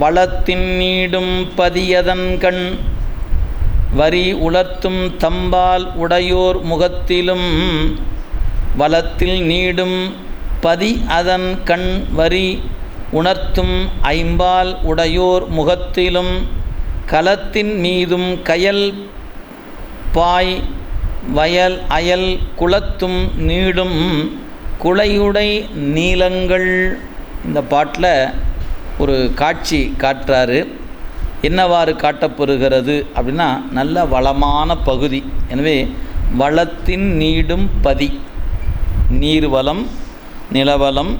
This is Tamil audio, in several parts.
வளத்தின் நீடும் பதியதன் கண் வரி உலர்த்தும் தம்பால் உடையோர் முகத்திலும் வலத்தில் நீடும் பதி அதன் கண் வரி உணர்த்தும் ஐம்பால் உடையோர் முகத்திலும் கலத்தின் மீதும் கயல் பாய் வயல் அயல் குளத்தும் நீடும் குளையுடை நீளங்கள் இந்த பாட்டில் ஒரு காட்சி காட்டுறாரு. என்னவாறு காட்டப்பெறுகிறது அப்படின்னா நல்ல வளமான பகுதி. எனவே வளத்தின் நீடும் பதி. நீர்வளம் நிலவளம்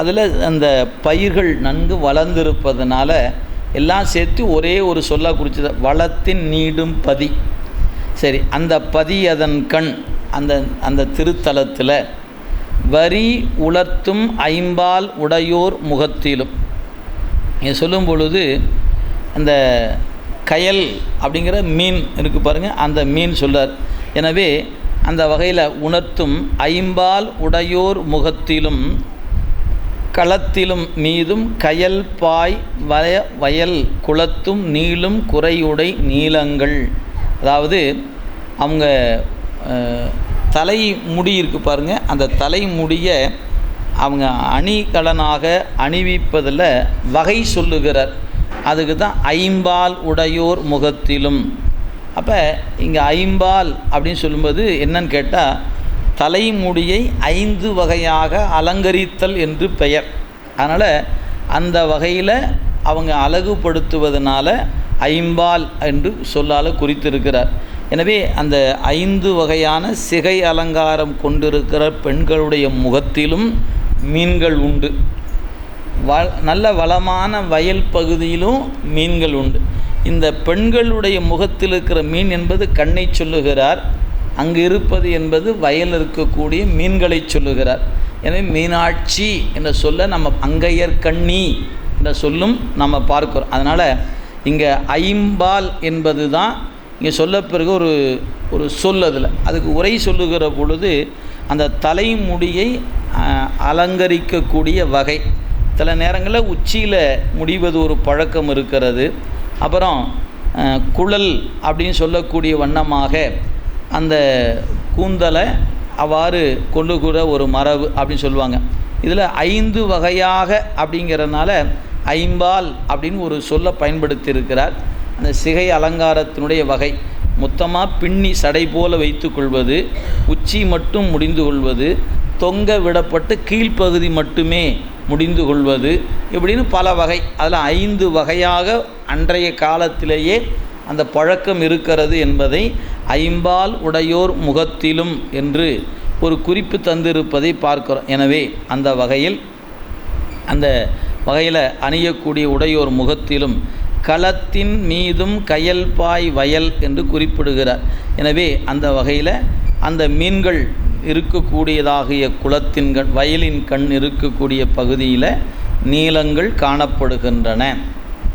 அதில் அந்த பயிர்கள் நன்கு வளர்ந்திருப்பதனால எல்லாம் சேர்த்து ஒரே ஒரு சொல்ல குறிச்சது வளத்தின் நீடும் பதி. சரி அந்த பதி அதன் கண் அந்த அந்த திருத்தலத்தில் வரி உலர்த்தும் ஐம்பால் உடையோர் முகத்திலும். இதை சொல்லும் பொழுது அந்த கயல் அப்படிங்கிற மீன் இருக்குது பாருங்கள் அந்த மீன் சொல்றார். எனவே அந்த வகையில் உணர்த்தும் ஐம்பால் உடையோர் முகத்திலும் களத்திலும் மீதும் கயல் பாய் வய வயல் குளத்தும் நீளும் குறையுடை நீளங்கள். அதாவது அவங்க தலை முடி இருக்கு பாருங்கள் அந்த தலைமுடியை அவங்க அணிகலனாக அணிவிப்பதில் வகை சொல்லுகிறார். அதுக்கு தான் ஐம்பால் உடையோர் முகத்திலும். அப்போ இங்கே ஐம்பால் அப்படின்னு சொல்லும்போது என்னன்னு கேட்டால் தலைமுடியை ஐந்து வகையாக அலங்கரித்தல் என்று பெயர். அதனால் அந்த வகையில் அவங்க அழகுபடுத்துவதனால ஐம்பால் என்று சொல்லால் குறித்திருக்கிறார். எனவே அந்த ஐந்து வகையான சிகை அலங்காரம் கொண்டிருக்கிற பெண்களுடைய முகத்திலும் மீன்கள் உண்டு. வ நல்ல வளமான வயல் பகுதியிலும் மீன்கள் உண்டு. இந்த பெண்களுடைய முகத்தில் இருக்கிற மீன் என்பது கண்ணை சொல்லுகிறார். அங்கு இருப்பது என்பது வயல் இருக்கக்கூடிய மீன்களை சொல்லுகிறார். எனவே மீனாட்சி என்ற சொல்ல நம்ம அங்கையர் கண்ணி என்ற சொல்லும் நம்ம பார்க்கிறோம். அதனால் இங்கே ஐம்பால் என்பது தான் இங்கே சொல்ல பிறகு ஒரு ஒரு சொல் அதில். அதுக்கு உரை சொல்லுகிற பொழுது அந்த தலைமுடியை அலங்கரிக்கக்கூடிய வகை. சில நேரங்களில் உச்சியில் முடிவது ஒரு பழக்கம் இருக்கிறது. அப்புறம் குழல் அப்படின்னு சொல்லக்கூடிய வண்ணமாக அந்த கூந்தலை அவ்வாறு கொள்ளுகிற ஒரு மரபு அப்படின்னு சொல்லுவாங்க. இதில் ஐந்து வகையாக அப்படிங்கிறதுனால ஐம்பால் அப்படின்னு ஒரு சொல்ல பயன்படுத்தி இருக்கிறார் அந்த சிகை அலங்காரத்தினுடைய வகை. மொத்தமாக பின்னி சடை போல வைத்துக்கொள்வது உச்சி மட்டும் முடிந்து கொள்வது தொங்க விடப்பட்டு கீழ்ப்பகுதி மட்டுமே முடிந்து கொள்வது இப்படின்னு பல வகை. அதில் ஐந்து வகையாக அன்றைய காலத்திலேயே அந்த பழக்கம் இருக்கிறது என்பதை ஐம்பால் உடையோர் முகத்திலும் என்று ஒரு குறிப்பு தந்திருப்பதை பார்க்கிறோம். எனவே அந்த வகையில் அந்த வகையில் அணியக்கூடிய உடையோர் முகத்திலும் களத்தின் மீதும் கயல்பாய் வயல் என்று குறிப்பிடுகிறார். எனவே அந்த வகையில் அந்த மீன்கள் இருக்கக்கூடியதாகிய குளத்தின் கண் வயலின் கண் இருக்கக்கூடிய பகுதியில் நீளங்கள் காணப்படுகின்றன.